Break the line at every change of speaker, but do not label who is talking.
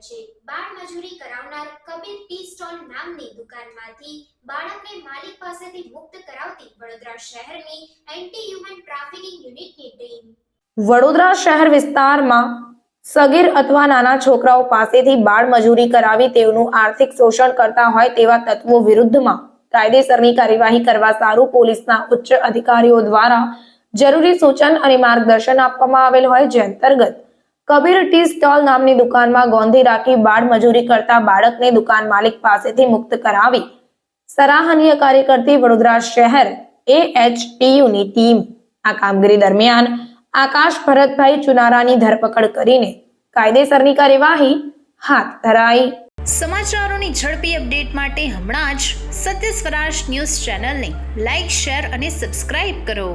છે. બાળ મજૂરી કરાવનાર કબીર ટી સ્ટોલ નામની દુકાનમાંથી બાળકને માલિક પાસેથી મુક્ત કરાવતી વડોદરા શહેરની એન્ટી હ્યુમન ટ્રાફિકિંગ યુનિટની ટીમ.
વડોદરા શહેર વિસ્તારમાં સગીર અથવા નાના છોકરાઓ પાસેથી બાળ મજૂરી કરાવી તેઓનું આર્થિક શોષણ કરતા હોય તેવા તત્વો વિરુદ્ધમાં કાયદેસરની કાર્યવાહી કરવા સારું પોલીસના ઉચ્ચ અધિકારીઓ દ્વારા જરૂરી સૂચન અને માર્ગદર્શન આપવામાં આવેલ હોય જે અંતર્ગત કબીર ટી સ્ટોલ નામની દુકાનમાં ગોંધી રાખી બાળ મજૂરી કરતા બાળકને દુકાન માલિક પાસેથી મુક્ત કરાવી સરાહનીય કાર્ય કરતી વડોદરા શહેર એએચટીયુની ટીમ. આ કામગીરી દરમિયાન આકાશ ભરતભાઈ ચુનારાની ધરપકડ કરીને કાયદેસરની કાર્યવાહી હાથ ધરાઈ.
સમાચારોની ઝડપી અપડેટ માટે હમણાં જ સત્ય સ્વરાજ ન્યૂઝ ચેનલને લાઇક શેર અને સબસ્ક્રાઇબ કરો.